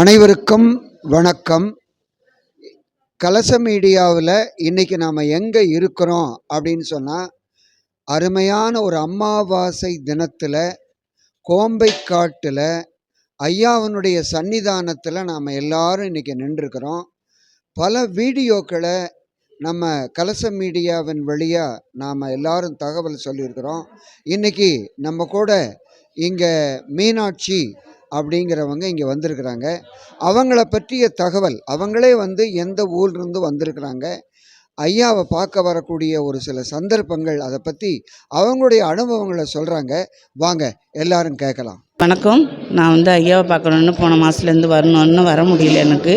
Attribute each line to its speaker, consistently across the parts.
Speaker 1: அனைவருக்கும் வணக்கம். கலச மீடியாவில் இன்றைக்கி நாம் எங்கே இருக்கிறோம் அப்படின்னு சொன்னால் அருமையான ஒரு அமாவாசை தினத்தில் கோம்பை காட்டில் ஐயாவனுடைய சன்னிதானத்தில் நாம் எல்லாரும் இன்றைக்கி நின்றுருக்கிறோம். பல வீடியோக்களை நம்ம கலச மீடியாவின் வழியாக நாம் எல்லாரும் தகவல் சொல்லியிருக்கிறோம். இன்றைக்கி நம்ம கூட இங்கே மீனாட்சி அப்படிங்கிறவங்க இங்கே வந்திருக்கிறாங்க. அவங்கள பற்றிய தகவல் அவங்களே வந்து எந்த ஊர்லேருந்து வந்திருக்கிறாங்க ஐயாவை பார்க்க வரக்கூடிய ஒரு சில சந்தர்ப்பங்கள் அதை பற்றி அவங்களுடைய அனுபவங்களை சொல்கிறாங்க வாங்க எல்லாரும் கேட்கலாம்.
Speaker 2: வணக்கம். நான் வந்து ஐயாவை பார்க்கணுன்னு போன மாதத்துலேருந்து வரணும்னு வர முடியல எனக்கு.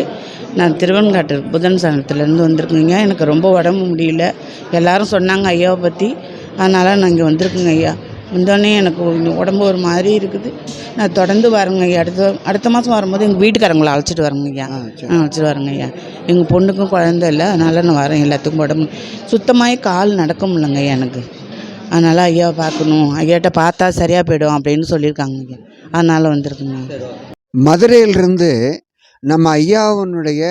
Speaker 2: நான் திருவன்காட்டு புதன் சனத்துலேருந்து வந்திருக்கேங்க. எனக்கு ரொம்ப உடம்பு முடியல. எல்லாரும் சொன்னாங்க ஐயாவை பற்றி அதனால் நான் இங்கே வந்திருக்கேங்க ஐயா. வந்தோடனே எனக்கு கொஞ்சம் உடம்பு ஒரு மாதிரி இருக்குது. நான் தொடர்ந்து வரேங்க ஐயா. அடுத்த அடுத்த மாதம் வரும்போது எங்கள் வீட்டுக்காரங்களை அழைச்சிட்டு வரேங்க ஐயா. அழைச்சிட்டு வரேங்க ஐயா. எங்கள் பொண்ணுக்கும் குழந்தை இல்லை. அதனால் நான் வரேன் எல்லாத்துக்கும் உடம்பு. சுத்தமாகவே கால் நடக்க முடியலங்க ஐயா எனக்கு. அதனால் ஐயாவை பார்க்கணும். ஐயாட்ட பார்த்தா சரியாக போயிடும் அப்படின்னு சொல்லியிருக்காங்க ஐயா. அதனால் வந்திருக்குங்க
Speaker 1: மதுரையிலிருந்து நம்ம ஐயாவினுடைய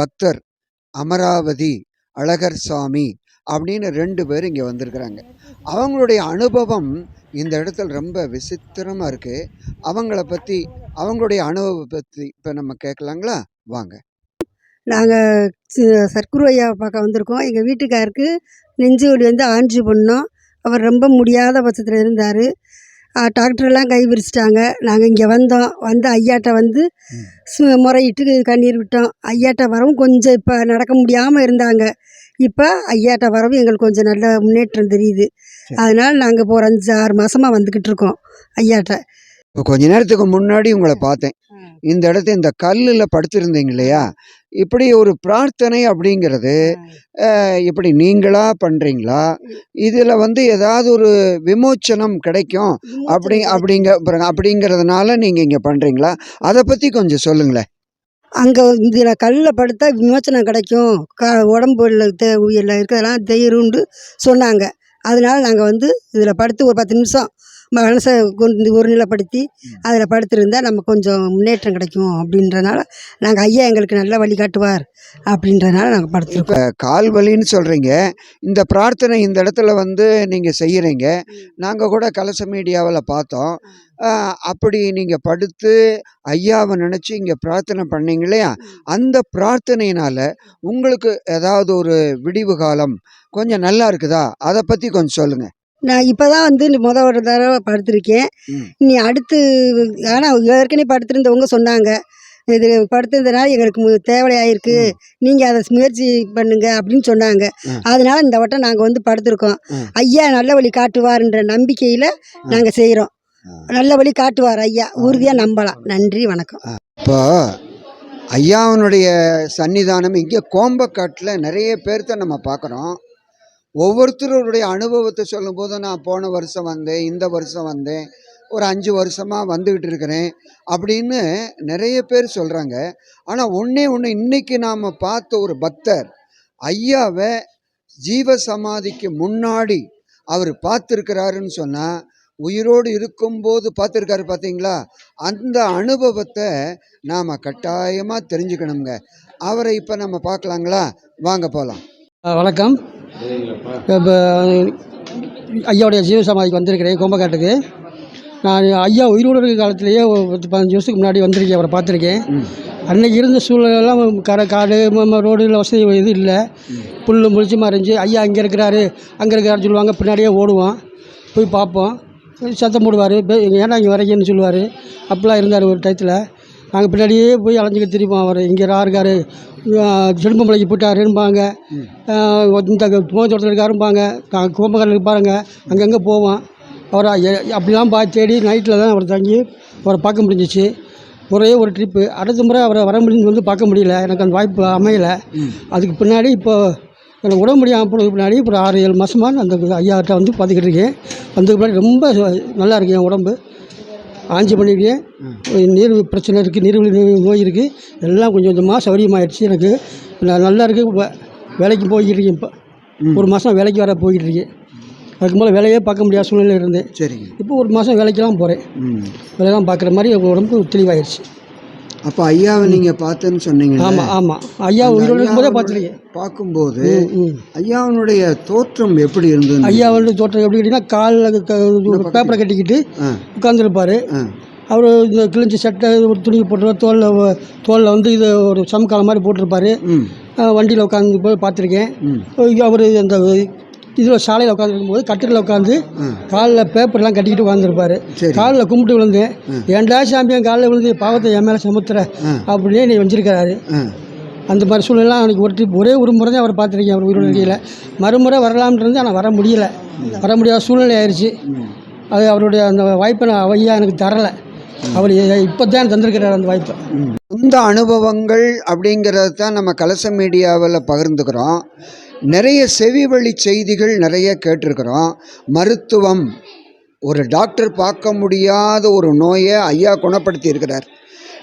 Speaker 1: பக்தர் அமராவதி அழகர் சாமி அப்படின்னு ரெண்டு பேர் இங்கே வந்திருக்கிறாங்க. அவங்களுடைய அனுபவம் இந்த இடத்துல ரொம்ப விசித்திரமாக இருக்குது அவங்கள பற்றி அவங்களுடைய அனுபவத்தை பற்றி இப்போ நம்ம கேட்கலாங்களா வாங்க.
Speaker 3: நாங்கள் சர்க்குரு ஐயாவை பார்க்க வந்திருக்கோம். எங்கள் வீட்டுக்காருக்கு நெஞ்சு வலி வந்து ஆஞ்சு பண்ணோம். அவர் ரொம்ப முடியாத பட்சத்தில் இருந்தார். டாக்டர்லாம் கை விரிச்சிட்டாங்க. நாங்கள் இங்கே வந்தோம். வந்து ஐயாட்ட வந்து சு- முறையிட்டு கண்ணீர் விட்டோம். ஐயாட்ட வரவும் கொஞ்சம் இப்போ நடக்க முடியாமல் இருந்தாங்க. இப்போ ஐயாட்ட வரவும் எங்களுக்கு கொஞ்சம் நல்ல முன்னேற்றம் தெரியுது. அதனால் நாங்கள் இப்போ ஒரு அஞ்சு ஆறு மாதமாக வந்துக்கிட்டு இருக்கோம் ஐயாட்ட.
Speaker 1: இப்போ கொஞ்ச நேரத்துக்கு முன்னாடி உங்களை பார்த்தேன். இந்த இடத்த இந்த கல்லில் படுத்திருந்தீங்க இல்லையா? இப்படி ஒரு பிரார்த்தனை அப்படிங்கிறது இப்படி நீங்களா பண்ணுறீங்களா இதில் வந்து ஏதாவது ஒரு விமோச்சனம் கிடைக்கும் அப்படி அப்படிங்க அப்படிங்கிறதுனால நீங்கள் இங்கே பண்ணுறீங்களா அதை பற்றி கொஞ்சம் சொல்லுங்களேன்.
Speaker 3: அங்கே இதில் கல்லில் படுத்தா விமோச்சனம் கிடைக்கும். க உடம்புல தே உயிரில் இருக்கிறதெல்லாம் தெயிருண்டு சொன்னாங்க. அதனால நாங்கள் வந்து இதில் படுத்து ஒரு பத்து நிமிஷம் மனசை கொண்டு ஒருநிலைப்படுத்தி அதில் படுத்திருந்தா நம்ம கொஞ்சம் முன்னேற்றம் கிடைக்கும் அப்படின்றனால நாங்கள் ஐயா எங்களுக்கு நல்ல வழி காட்டுவார் அப்படின்றனால நாங்கள் படுத்துருக்கோம்.
Speaker 1: கால் வலின்னு சொல்கிறீங்க இந்த பிரார்த்தனை இந்த இடத்துல வந்து நீங்கள் செய்கிறீங்க நாங்கள் கூட கலச மீடியாவில் பார்த்தோம். அப்படி நீங்கள் படுத்து ஐயாவை நினச்சி இங்கே பிரார்த்தனை பண்ணீங்க இல்லையா? அந்த பிரார்த்தனையினால் உங்களுக்கு ஏதாவது ஒரு விடிவு காலம் கொஞ்சம் நல்லா இருக்குதா? அதை பற்றி கொஞ்சம் சொல்லுங்கள்
Speaker 3: நான் இப்போ தான் வந்து முத ஒரு தடவை படுத்திருக்கேன். இனி அடுத்து ஆனால் ஏற்கனவே படுத்திருந்தவங்க சொன்னாங்க. இது படுத்திருந்தனால எங்களுக்கு மு- தேவையாயிருக்கு. நீங்கள் அதை முயற்சி பண்ணுங்க அப்படின்னு சொன்னாங்க. அதனால இந்த வட்டம் நாங்கள் வந்து படுத்திருக்கோம். ஐயா நல்ல வழி காட்டுவார்ன்ற நம்பிக்கையில் நாங்கள் செய்கிறோம் நல்ல வழி காட்டுவார் ஐயா. உறுதியாக நம்பலாம். நன்றி வணக்கம்.
Speaker 1: இப்போ ஐயாவினுடைய சன்னிதானம் இங்கே கோம்பக்காட்டில் நிறைய பேர்த்த நம்ம பார்க்குறோம் ஒவ்வொருத்தருடைய அனுபவத்தை சொல்லும்போது நான் போன வருஷம் வந்தேன் இந்த வருஷம் வந்தேன் ஒரு அஞ்சு வருஷமாக வந்துக்கிட்டு இருக்கிறேன் அப்படின்னு நிறைய பேர் சொல்கிறாங்க ஆனால் ஒன்றே ஒன்று இன்றைக்கி நாம் பார்த்த ஒரு பக்தர் ஐயாவை ஜீவ சமாதிக்கு முன்னாடி அவர் பார்த்துருக்கிறாருன்னு சொன்னால் உயிரோடு இருக்கும்போது பார்த்துருக்காரு பார்த்தீங்களா? அந்த அனுபவத்தை நாம் கட்டாயமாக தெரிஞ்சுக்கணுங்க. அவரை இப்போ நம்ம பார்க்கலாங்களா? வாங்க போகலாம்
Speaker 4: வணக்கம். இப்போ ஐயாவுடைய ஜீவசமாதிக்கு வந்திருக்கிறேன் கோம்பக்காட்டுக்கு. நான் ஐயா உயிரோடு இருக்கிற காலத்திலேயே ஒரு பத்து பதினஞ்சு வருஷத்துக்கு முன்னாடி வந்திருக்கேன் அவரை பார்த்துருக்கேன். அன்னைக்கு இருந்த சூழ்நிலையெல்லாம் கரை காடு ரோடு வசதி இது இல்லை. புல் முழிச்சுமா இருந்துச்சு ஐயா இங்கே இருக்கிறாரு அங்கே இருக்கிறாருன்னு சொல்லுவாங்க பின்னாடியே ஓடுவோம். போய் பார்ப்போம். சத்தம் போடுவார் ஏன்னா இங்கே வரைக்குன்னு சொல்லுவார். அப்படிலாம் இருந்தார் ஒரு டயத்தில். நாங்கள் பின்னாடியே போய் அலைஞ்சிக்கிட்டு திரிப்போம் அவர். இங்கே இருக்காரு. செடும்பம்பளைக்கு போயிட்டாருன்பாங்க. இந்த தோட்டத்தில் இருக்காரும்பாங்க கும்பகரில் இருப்பாருங்க. அங்கங்கே போவோம். அவரை அப்படிலாம் பார்த்து தேடி நைட்டில் தான் அவர் தங்கி அவரை பார்க்க முடிஞ்சிச்சு. ஒரே ஒரு ட்ரிப்பு அடுத்த முறை அவரை வர முடிஞ்சு வந்து பார்க்க முடியல. எனக்கு அந்த வாய்ப்பு அமையலை. அதுக்கு பின்னாடி இப்போது எனக்கு உடம்பு முடியாமல் போனதுக்கு பின்னாடி இப்போ ஒரு ஆறு ஏழு மாதமாக அந்த ஐயாட்ட வந்து பார்த்துக்கிட்டு இருக்கேன். வந்ததுக்கு பின்னாடி ரொம்ப நல்லா இருக்கு என் உடம்பு. ஆஞ்சி பண்ணியிருக்கேன் நீர் பிரச்சனை இருக்குது நீர்வழி நோய் இருக்குது எல்லாம் கொஞ்சம் கொஞ்சமாக சௌரியமாகிடுச்சு எனக்கு. நான் நல்லா இருக்குது வேலைக்கு போய்கிட்டு இருக்கேன் இப்போ. ஒரு மாதம் வேலைக்கு வர போய்கிட்டு இருக்கேன். அதுக்கு மேலே வேலையே பார்க்க முடியாத சூழ்நிலையில் இருந்தேன்.
Speaker 1: சரிங்க.
Speaker 4: இப்போ ஒரு மாதம் வேலைக்கெல்லாம் போகிறேன் வேலையெல்லாம் பார்க்குற மாதிரி உடம்பு தெளிவாயிருச்சு
Speaker 1: அப்போ ஐயாவை நீங்கள் பார்த்தேன்னு சொன்னீங்க
Speaker 4: ஆமாம் ஆமாம் ஐயா உயிரோடு இருக்கும்போதே பார்த்துருக்கேன்
Speaker 1: பார்க்கும்போது. ஐயாவினுடைய தோற்றம் எப்படி இருந்தது?
Speaker 4: ஐயா வந்து தோற்றம் எப்படி கேட்டிங்கன்னா காலில் பேப்பரை கட்டிக்கிட்டு உட்காந்துருப்பார் அவர் இந்த கிழிஞ்ச சட்டை ஒரு துணி போட்டு தோலில் தோலில் வந்து இது ஒரு சம்காலம் மாதிரி போட்டிருப்பாரு. வண்டியில் உட்காந்து போய் பார்த்துருக்கேன். அவர் அந்த இதில் சாலையில் உட்காந்துருக்கும்போது கட்டிலில் உட்காந்து. காலில் பேப்பர்லாம் கட்டிக்கிட்டு உட்காந்துருப்பாரு காலில் கும்பிட்டு விழுந்தேன் ஏன்டா சாம்பியன் காலில் விழுந்து பாவத்தை என் மேலே சுமத்துற?
Speaker 1: ஆ.
Speaker 4: அப்படியே நீ வஞ்சிருக்கிறாரு. அந்த மாதிரி சூழ்நிலை எனக்கு ஒரு trip- ஒரே ஒரு முறை தான் அவர் பார்த்துருக்கேன் அவர் உயிரோடு இருக்கையில். மறுமுறை வரலாம்னு இருந்து ஆனால் வர முடியல. வர முடியாத சூழ்நிலை ஆயிடுச்சு. அது அவருடைய அந்த வாய்ப்பை நான் ஐயா எனக்கு தரலை. அவர் இப்போ தான் தந்திருக்கிறார் அந்த வாய்ப்பை.
Speaker 1: இந்த அனுபவங்கள் அப்படிங்கிறது தான் நம்ம கலச மீடியாவில் பகிர்ந்துக்கிறோம். நிறைய செவி வழி செய்திகள் நிறைய கேட்டிருக்கிறோம். மருத்துவம் ஒரு டாக்டர் பார்க்க முடியாத ஒரு நோயை ஐயா குணப்படுத்தி இருக்கிறார்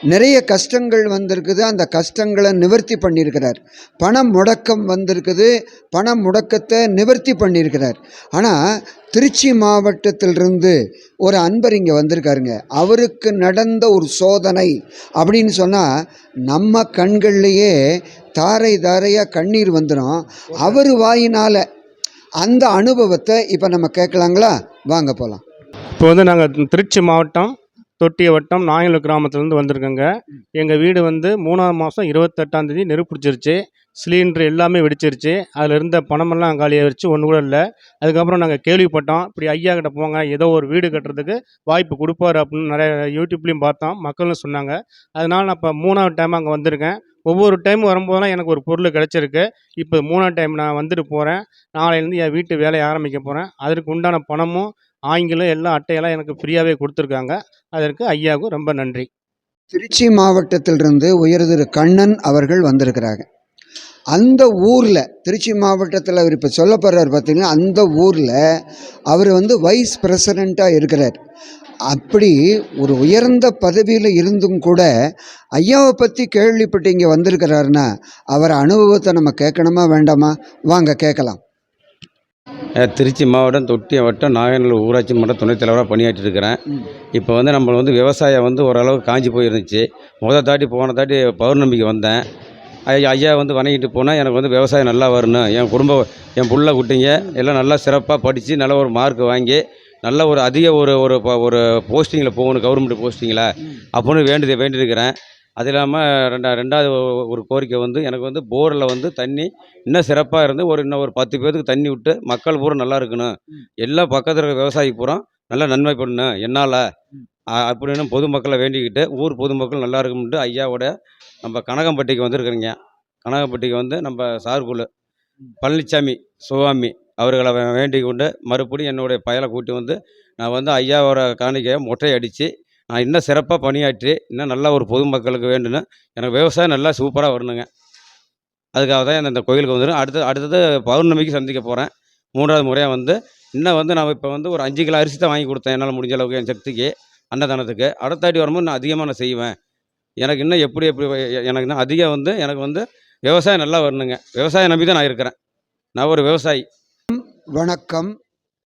Speaker 1: நிறைய கஷ்டங்கள் வந்திருக்குது. அந்த கஷ்டங்களை நிவர்த்தி பண்ணியிருக்கிறார். பண முடக்கம் வந்திருக்குது. பண முடக்கத்தை நிவர்த்தி பண்ணியிருக்கிறார். ஆனால் திருச்சி மாவட்டத்திலிருந்து ஒரு அன்பர் இங்கே வந்திருக்காருங்க. அவருக்கு நடந்த ஒரு சோதனை அப்படின்னு சொன்னால் நம்ம கண்கள்லேயே தாரை தாரையாக கண்ணீர் வந்துடும் அவர் வாயினால் அந்த அனுபவத்தை இப்போ நம்ம கேட்கலாங்களா? வாங்க போகலாம்
Speaker 5: இப்போ வந்து நாங்கள் திருச்சி மாவட்டம் தொட்டிய வட்டம் நாயலூர் கிராமத்துலேருந்து வந்திருக்கோங்க. எங்கள் வீடு வந்து மூணாவது மாதம் இருபத்தெட்டாந்தேதி நெருப்பு பிடிச்சிருச்சு சிலிண்டர் எல்லாமே வெடிச்சிருச்சு. அதில் இருந்த பணமெல்லாம் காலியாகிருச்சு ஒன்று கூட இல்லை. அதுக்கப்புறம் நாங்கள் கேள்விப்பட்டோம். இப்படி ஐயா கிட்ட போங்க ஏதோ ஒரு வீடு கட்டுறதுக்கு வாய்ப்பு கொடுப்பாரு அப்படின்னு நிறைய யூடியூப்லேயும் பார்த்தோம். மக்களும் சொன்னாங்க. அதனால் நான் இப்போ மூணாவது டைம் அங்கே வந்திருக்கேன். ஒவ்வொரு டைம் வரும்போதெல்லாம் எனக்கு ஒரு பொருள் கிடச்சிருக்கு. இப்போ மூணாவது டைம் நான் வந்துட்டு போகிறேன் நாளையிலேருந்து என் வீட்டு வேலையை ஆரம்பிக்க போகிறேன் அதற்கு உண்டான பணமும் ஆங்கிலம் எல்லாம் அட்டையெல்லாம் எனக்கு ஃப்ரீயாகவே கொடுத்துருக்காங்க. அதற்கு ஐயாவுக்கும் ரொம்ப நன்றி.
Speaker 1: திருச்சி மாவட்டத்திலிருந்து உயர் திரு கண்ணன் அவர்கள் வந்திருக்கிறாங்க. அந்த ஊரில் திருச்சி மாவட்டத்தில் அவர் இப்போ சொல்ல போகிறார் பார்த்தீங்கன்னா அந்த ஊரில் அவர் வந்து வைஸ் பிரசிடெண்ட்டாக இருக்கிறார். அப்படி ஒரு உயர்ந்த பதவியில் இருந்தும் கூட ஐயாவை பற்றி கேள்விப்பட்டு இங்கே வந்திருக்கிறாருன்னா அவர் அனுபவத்தை நம்ம கேட்கணுமா வேண்டாமா? வாங்க கேட்கலாம்.
Speaker 6: திருச்சி மாவட்டம் தொட்டி வட்டம் நாகநல்லூர் ஊராட்சி மன்ற துணைத் தலைவராக பணியாற்றிட்டு இருக்கிறேன் இப்போ வந்து நம்ம வந்து விவசாயம் வந்து ஓரளவுக்கு காஞ்சி போயிருந்துச்சு. முத தாட்டி போன தாட்டி பௌர்ணமிக்கு வந்தேன். ஐயா ஐயா வந்து வணங்கிட்டு போனால் எனக்கு வந்து விவசாயம் நல்லா வரணும். என் குடும்ப என் புள்ள குட்டிங்க எல்லாம் நல்லா சிறப்பாக படித்து நல்ல ஒரு மார்க் வாங்கி நல்ல ஒரு அதிக ஒரு ஒரு ஒரு போஸ்டிங்கில் போகணும் கவர்மெண்ட் போஸ்டிங்கில் அப்படின்னு வேண்டி வேண்டியிருக்கிறேன். அது இல்லாமல் ரெண்டா ரெண்டாவது ஒரு கோரிக்கை வந்து எனக்கு வந்து போரில் வந்து தண்ணி இன்னும் சிறப்பாக இருந்து ஒரு இன்னும் ஒரு பத்து பேருக்கு தண்ணி விட்டு மக்கள் பூரா நல்லா இருக்கணும். எல்லா பக்கத்தில் இருக்க விவசாயி பூரா நல்லா நன்மை பண்ணணும். என்னால் அப்படின்னு பொதுமக்களை வேண்டிக்கிட்டு ஊர் பொதுமக்கள் நல்லா இருக்கும்ட்டு ஐயாவோட நம்ம கனகம்பட்டிக்கு வந்திருக்கிறீங்க. கனகம்பட்டிக்கு வந்து நம்ம சார்குழு பழனிசாமி சுவாமி அவர்களை வேண்டிக் கொண்டு மறுபடியும் என்னுடைய பயலை கூட்டி வந்து நான் வந்து ஐயாவோட காணிக்கையை மொட்டை அடித்து நான் இன்னும் சிறப்பாக பணியாற்றி இன்னும் நல்லா ஒரு பொதுமக்களுக்கு வேண்டும் எனக்கு விவசாயம் நல்லா சூப்பராக வரணுங்க. அதுக்காக தான் இந்த- கோயிலுக்கு வந்துடும் அடுத்து அடுத்தது பௌர்ணமிக்கு சந்திக்க போகிறேன் மூன்றாவது முறையாக வந்து இன்னும் வந்து நான் இப்போ வந்து ஒரு அஞ்சு கிலோ அரிசி தான் வாங்கி கொடுத்தேன். என்னால் முடிஞ்ச அளவுக்கு என் சக்திக்கு அன்னதானத்துக்கு. அடுத்தாட்டி வரும்போது நான் அதிகமாக நான் செய்வேன். எனக்கு இன்னும் எப்படி எப்படி எனக்கு இன்னும் அதிகம் வந்து எனக்கு வந்து விவசாயம் நல்லா வரணுங்க. விவசாயம் நம்பி தான் நான் இருக்கிறேன். நான் ஒரு விவசாயி.
Speaker 1: வணக்கம்.